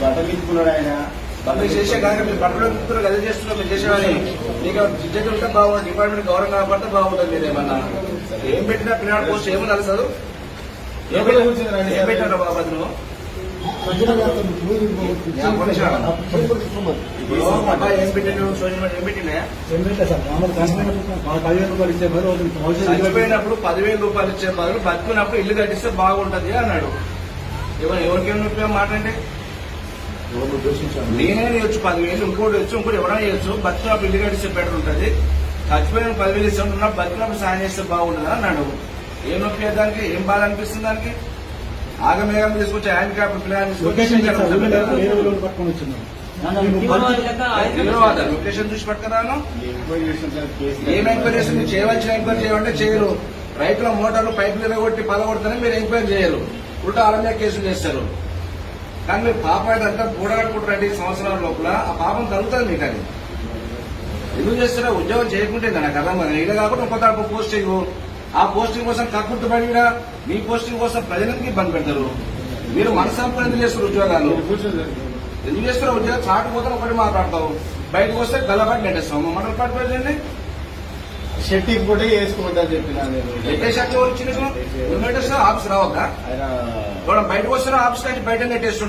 బట్టలు ఇచ్చుకున్నాడు ఆయన. మీరు చేసే కాక మీరు బట్టలు మిత్రులు అదే చేస్తున్నారు మీరు చేసేవాని మీకు ఉంటే బాగుంటుంది డిపార్ట్మెంట్ గౌరవం కాపాడితే బాగుంటుంది మీరు ఏమన్నా. ఏం పెట్టినా పిల్లల పోస్ట్ ఏమో అసలు ఏం పెట్టారు బాబు నువ్వు ఇప్పుడు అబ్బాయి ఏం పెట్టాడు? సోషల్ మీడియా ఏం పెట్టినా. చనిపోయినప్పుడు పదివేల రూపాయలు ఇచ్చే బదులు బతుకున్నప్పుడు ఇల్లు కట్టిస్తే బాగుంటది అన్నాడు. ఎవరు ఎవరికేం నొప్పి మాట అంటే నేనే ఇవ్వచ్చు పదివేలు ఇంకోటి ఇచ్చు ఇంకోటి ఎవరైనా ఇవ్వచ్చు బతుకున్నప్పుడు ఇల్లు కట్టిస్తే బెటర్ ఉంటుంది. చచ్చిపోయిన పదివేలు ఇస్తే ఉన్నా బతుకున్నప్పుడు సాయం చేస్తే బాగుంటుంది అన్నాడు. ఏం నొప్పి దానికి? ఏం బాధ అనిపిస్తుంది దానికి? ఆగమేఘం తీసుకొచ్చి హ్యాండ్ క్యాప్ తీసుకొచ్చి తీవ్రవాద లొకేషన్ చూసి కేసు ఏం ఎంక్వైరీ చేస్తే మీరు చేయవలసిన ఎంక్వైరీ చేయాలంటే చేయరు. రైతుల మోటార్లు పైపులు ఎరగొట్టి పలగొడతానే మీరు ఎంక్వైరీ చేయరు. ఉల్టా మీద కేసులు చేస్తారు. కానీ మీరు అంతా కూడగట్టుకుంటారు ఐదు సంవత్సరాల లోపల. ఆ పాపం తగ్గుతుంది మీకు అది. ఎందుకు చేస్తారా ఉద్యోగం చేయకుంటే నాకు అర్థం కాదు ఇలా కాకుండా ఇంకొక పోస్ట్ చేయవు ఆ పోస్టింగ్ కోసం కక్కుర్తి పడినా మీ పోస్టింగ్ కోసం ప్రజలకు ఇబ్బంది పెడతారు. మీరు ఎందుకు చేస్తారు ఉద్యోగాలు? ఎందుకు చేస్తారు ఉద్యోగం చాటుపోతే ఒకటి మాట్లాడతావు. బయటకు వస్తే గల్లబడి నెట్టేస్తాం మమ్మల్ని పట్టుకోండి షర్ట్ ఇంకోటి వేసుకోవద్దని చెప్పిన నేను. నెట్టే షర్ట్లు వచ్చి నీకు నువ్వు నెట్టేస్తా ఆఫీస్ రావద్దా? బయటకు వస్తున్నా ఆఫీస్ నుంచి బయట నెట్టేస్తుంటారు